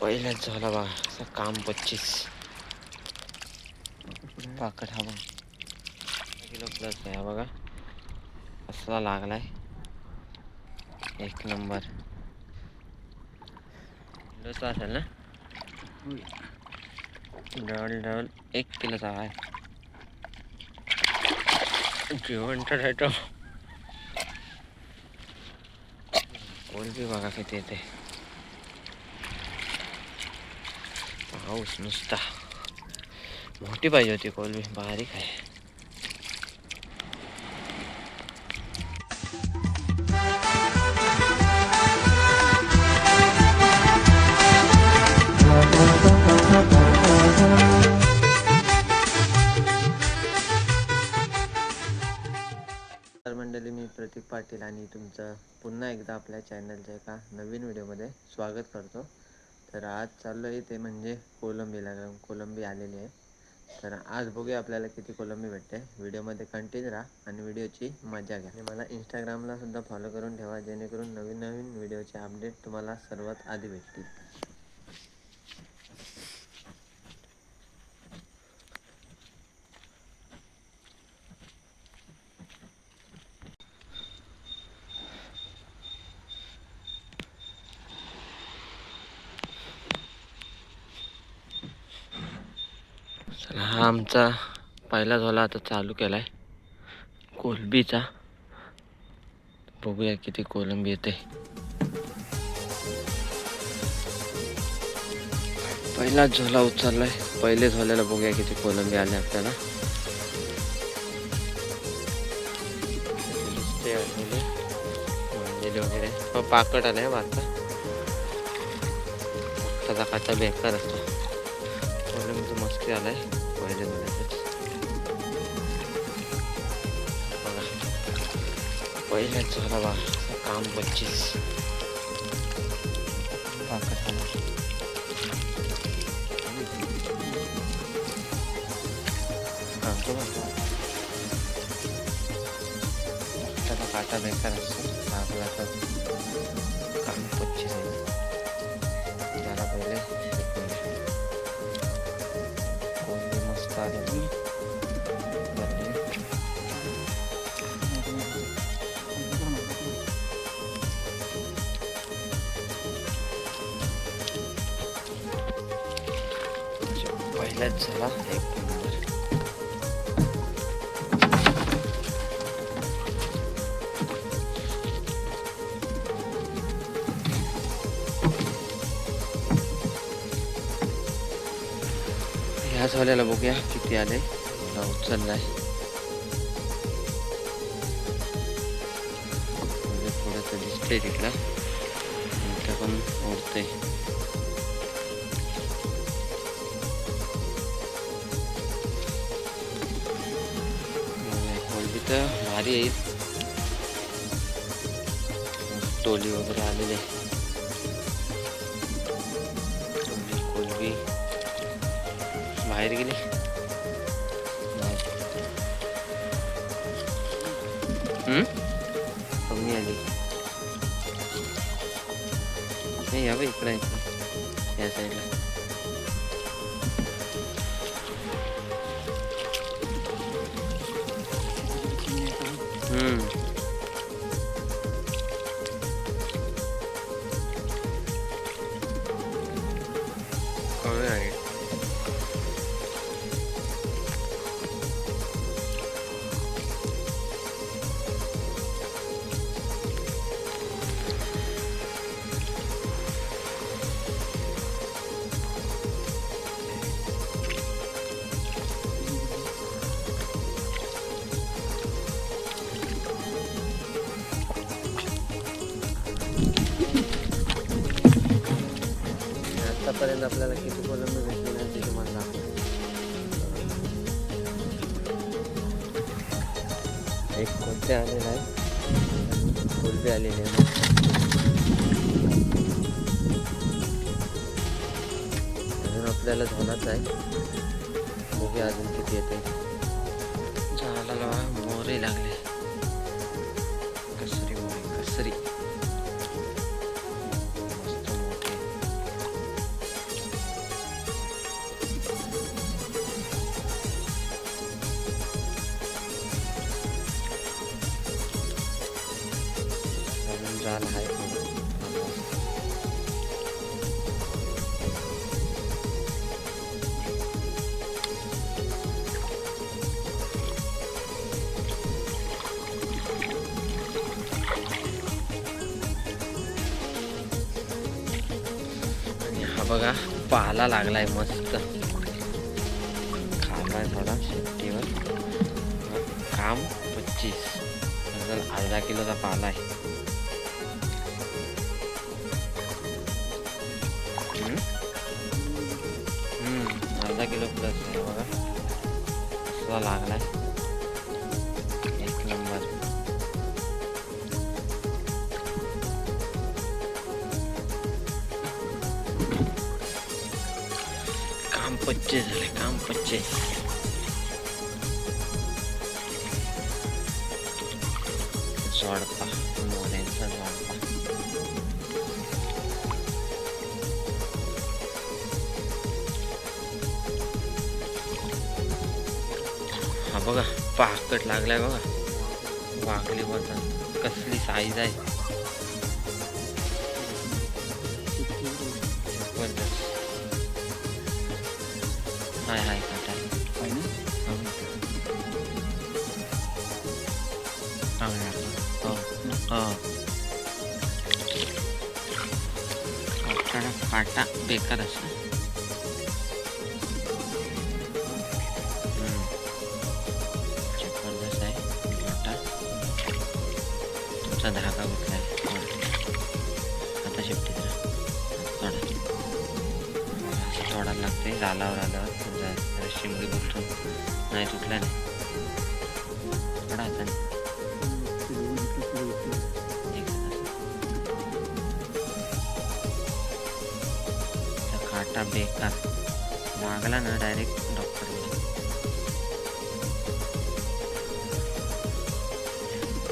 पहिल्याच झाला बा असं काम पच्चीस. पाकट हा बघा. किलो प्लस आहे बघा. असला लागलाय? एक नंबर. किलोचा असेल ना? डबल डबल एक किलोचा आहे. जेवण तर आहे बघा किती येते पाऊस नुसता. मोठी पाहिजे होती कोलमी बारीक आहे. मंडळी मी प्रतीक पाटील आणि तुमचं पुन्हा एकदा आपल्या चॅनलच्या एका नवीन व्हिडिओमध्ये स्वागत करतो. तर आज चाललो आहे ते म्हणजे कोलंबीला कारण कोलंबी आलेली आहे. तर आज बघूया आपल्याला किती कोलंबी भेटते. व्हिडिओमध्ये कंटिन्यू राहा आणि व्हिडिओची मजा घ्या. आणि मला इंस्टाग्रामला सुद्धा फॉलो करून ठेवा जेणेकरून नवीन नवीन व्हिडिओचे अपडेट तुम्हाला सर्वात आधी भेटतील चला हा आमचा पहिला झोला आता चालू केला आहे कोलंबीचा. बघूया किती कोलंबी येते. पहिला झोला उचललाय. पहिले झोल्याला बघूया किती कोलंबी आले आपल्याला. वगैरे. हो पाकट आहे वाचा त्याचा काचा बेकार असतो. कोलंबीचं मस्ती आलाय. झोल्यातच बघा पहिल्याच झाला बा काम पच्चीस पाकट आला हा, तो बघ. त्याचा काटा बेकार असतो आपला तर काम पच्चीस आहे त्याला mesela. ह्या झाल्याला बघूया किती आले मला उचललाय म्हणजे थोडंसं दिसतंय तिथला इथं पण उडतंय कोलबी भारी येईल टोली वगैरे आलेले कोलबी कोलबी बाहेर गेली. हम्म? कमी आली. नाही या इकडे इकडं या साईडला आतापर्यंत आपल्याला किती कोलंब भेटली नाही ते तुम्हाला दाखवतो. एक कोणते आलेला आहे? कोलबी आलेली आहे. अजून आपल्याला झालाच आहे. बघूया अजून किती येते. झाडाला मोरे लागले. पाला आहे. हा बघा पाला लागलाय मस्त. खालाय थोडा शेतीवर काम पच्चीस. अर्धा किलोचा पाला आहे. अर्धा किलो प्लस आहे बघा. कसा लागलाय? एक नंबर काम पच्चीस झाले काम पच्चीस बघा पाकट लागलाय बघा वागली बघा कसली साईज आहे हाय हाय काटा काटा बेकार असं तुमचा धागा कुठला आहे आता शिफ्टी करा थोडा असं तोडायला लागते झालावर आल्यावर समजा शिमगी शिंगे नाही तुटला नाही. थोडा हाताने काटा बेकार. मागला ना डायरेक्ट डॉक्टर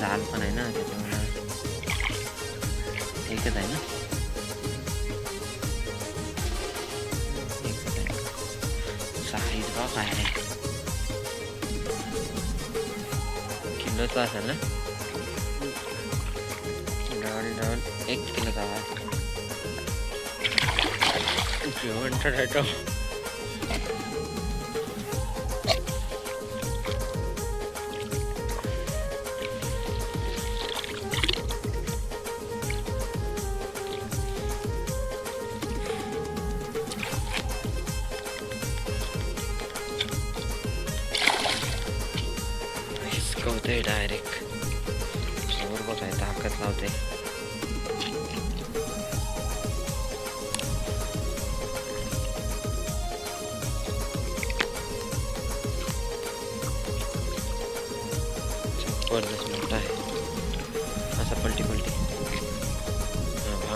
जाल पण आहे ना त्याच्यामुळे. एकच आहे ना साईज बा काय आहे किलोचा असेल ना डबल डबल एक किलोचा आहे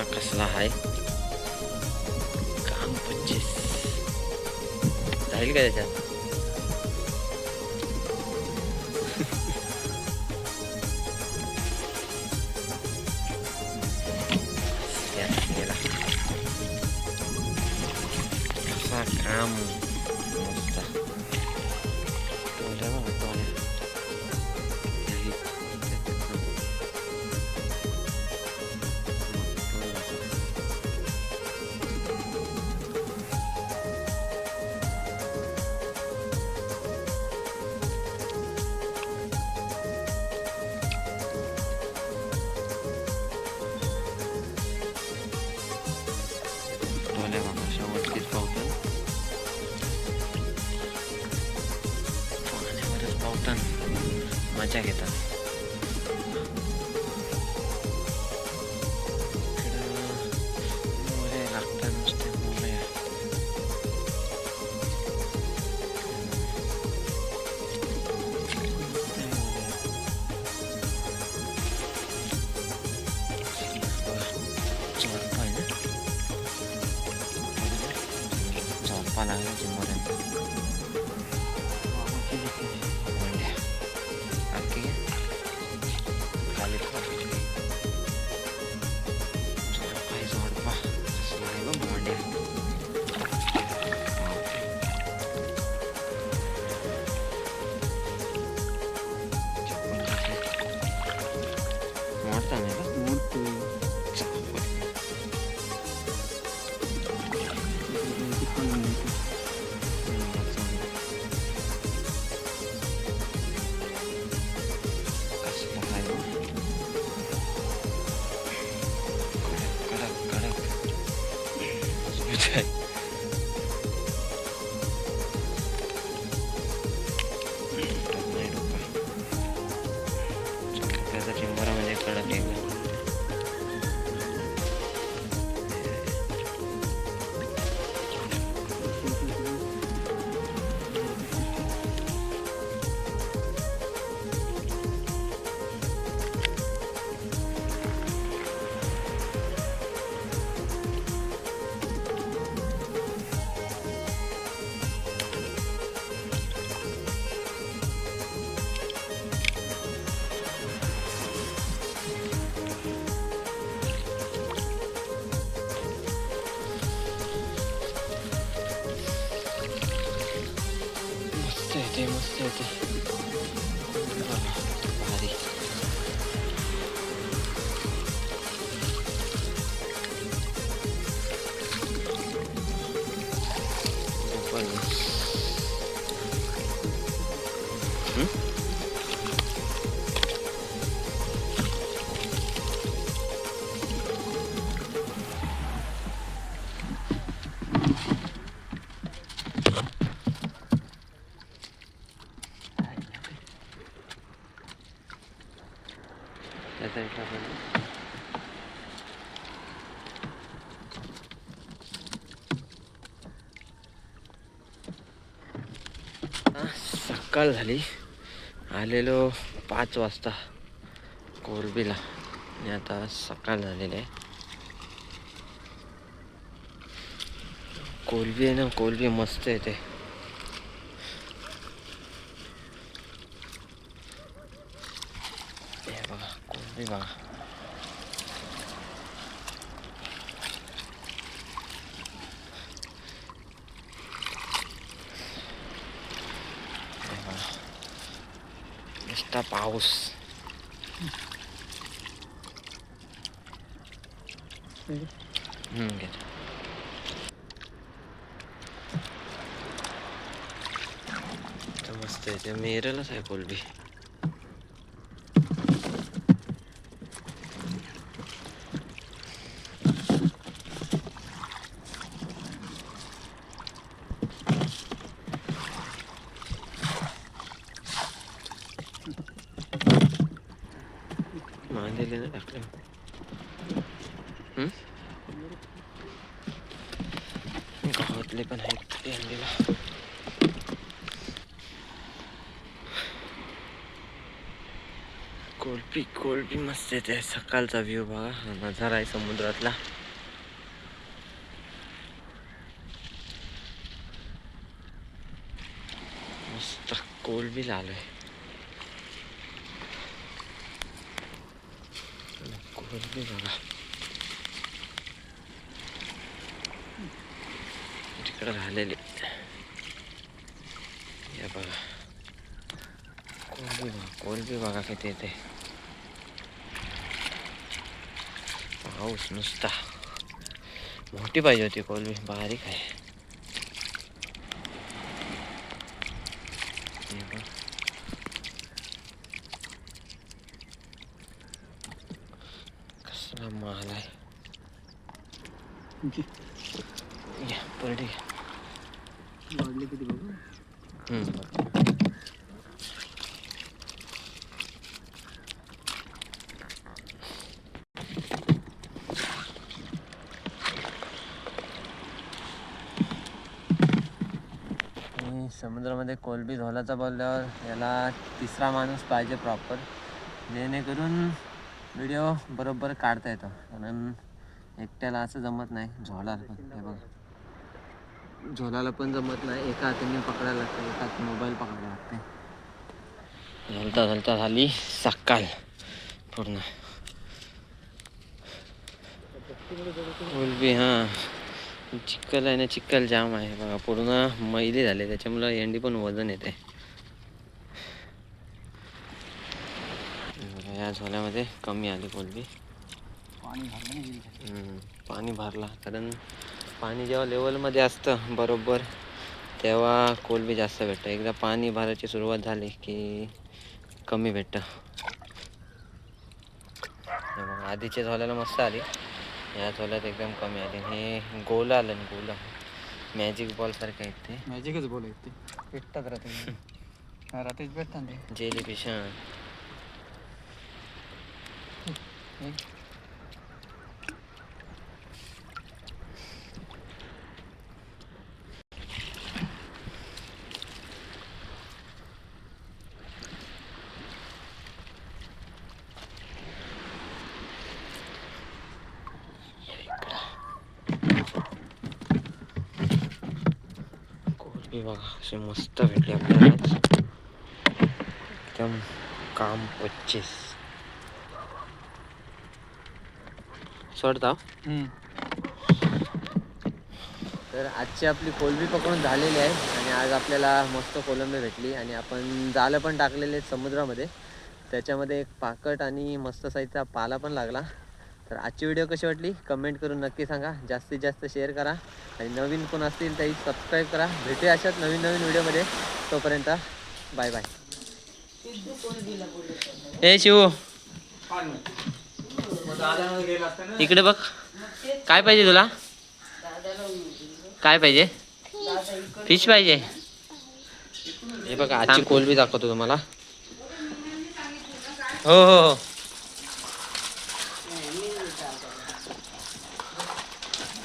हा कसला आहे काम पच्चीस जाईल का त्याच्यात मजा घेतात इकडं मस्त येते मस्त येते भारी त्याचा एक सकाळ झाली. आलेलो पाच वाजता कोरबीला. आणि आता सकाळ झालेली आहे. कोलबी आहे ना कोलबी मस्त येते हे बघा कोलबी बघा हे बघा. नुसता पाऊस हम्म, मस्त आहे ते मेरलच आहे कोलबी मांदेले ना टाकले हम्म? गावातले पण आहेत ते अंडीला कोलपी मस्त येते. सकाळचा व्ह्यू बघा. हा नजारा आहे समुद्रातला. मस्त कोलबी आहे. कोलबी बघा. तिकडे राहिलेले. या बघा. कोलबी बघा. कोलबी बघा किती येते. पाऊस नुसता मोठी पाहिजे होती कोलबी बारीक आहे. कसला माल आहे. या किती बघू हम्म, बघ. आणि समुद्रामध्ये कोलबी झोलाचा बोलल्यावर याला तिसरा माणूस पाहिजे प्रॉपर जेणेकरून व्हिडिओ बरोबर काढता येतो. कारण एकट्याला असं जमत नाही झोलाला पण. हे बघ. झोलाला पण जमत नाही. एका हाताने पकडायला लागतं एका हात मोबाईल पकडायला लागते. झोलता झोलता झाली सकाळ. पूर्ण. कोलबी हां. चिक्कल आहे ना चिक्कल जाम आहे बघा. पूर्ण मैली झाले त्याच्यामुळं एंडी पण वजन येते या झोल्यामध्ये कमी आली कोलबी पाणी भरलं कारण पाणी जेव्हा लेवलमध्ये असतं बरोबर तेव्हा कोलबी जास्त भेटतं. एकदा पाणी भरायची सुरुवात झाली की कमी भेटतं. बघा, आधीच्या झोल्याला मस्त आली. या चोल्यात एकदम कमी आले हे गोल आलं ना गोल. मॅजिक बॉल सारखे आहेत ते. मॅजिकच बोलाय ते. भेटतात रात्री हा रात्रीच भेटतात ते. जेली फिश एक कोलबी बघा असे मस्त भेटले आपल्याला एकदम काम पच्चीस. सोडता? तर आजची आपली कोलंबी पकडून झालेली आहे आणि आज आपल्याला मस्त कोलंबी भेटली आणि आपण जाळं पण टाकलेले समुद्रामध्ये. त्याच्यामध्ये एक पाकट आणि मस्त साईजचा पाला पण लागला. तर आजची व्हिडिओ कशी वाटली? कमेंट करून नक्की सांगा. जास्तीत जास्त शेअर करा. आणि नवीन कोण असतील तरी सबस्क्राईब करा. भेटूया अशाच नवीन नवीन व्हिडिओमध्ये तोपर्यंत बाय बाय हे शिव. इकडे बघ. काय पाहिजे तुला? काय पाहिजे? फिश पाहिजे. हे बघा आजची कोलबी दाखवतो तुम्हाला. हो हो हो.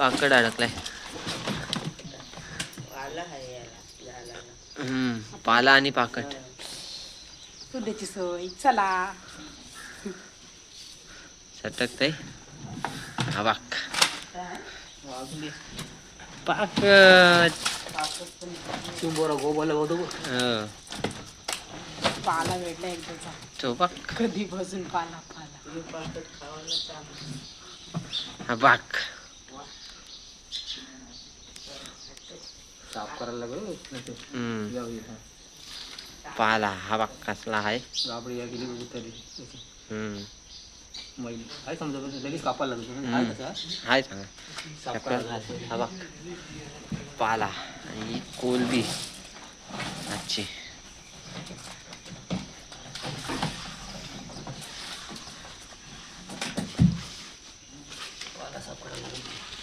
पाकड अडकलाय. हम्म पाला आणि पाकट तुझ्याची सोय चला. सटकतय. हा बाक पाकट बोरा गोबाला होतो हो. पाला भेटला एकदाचा कधी बसून पाला पाला. हा बाक साफ करायला लागलो हम्म. पाला हा बाक कसला आहे. गाबडी या गेली हम्म. मैल. काय समजा लगेच कापायला लागतो हाय सांगा. हा बाक पाला आणि कोलबी. आजची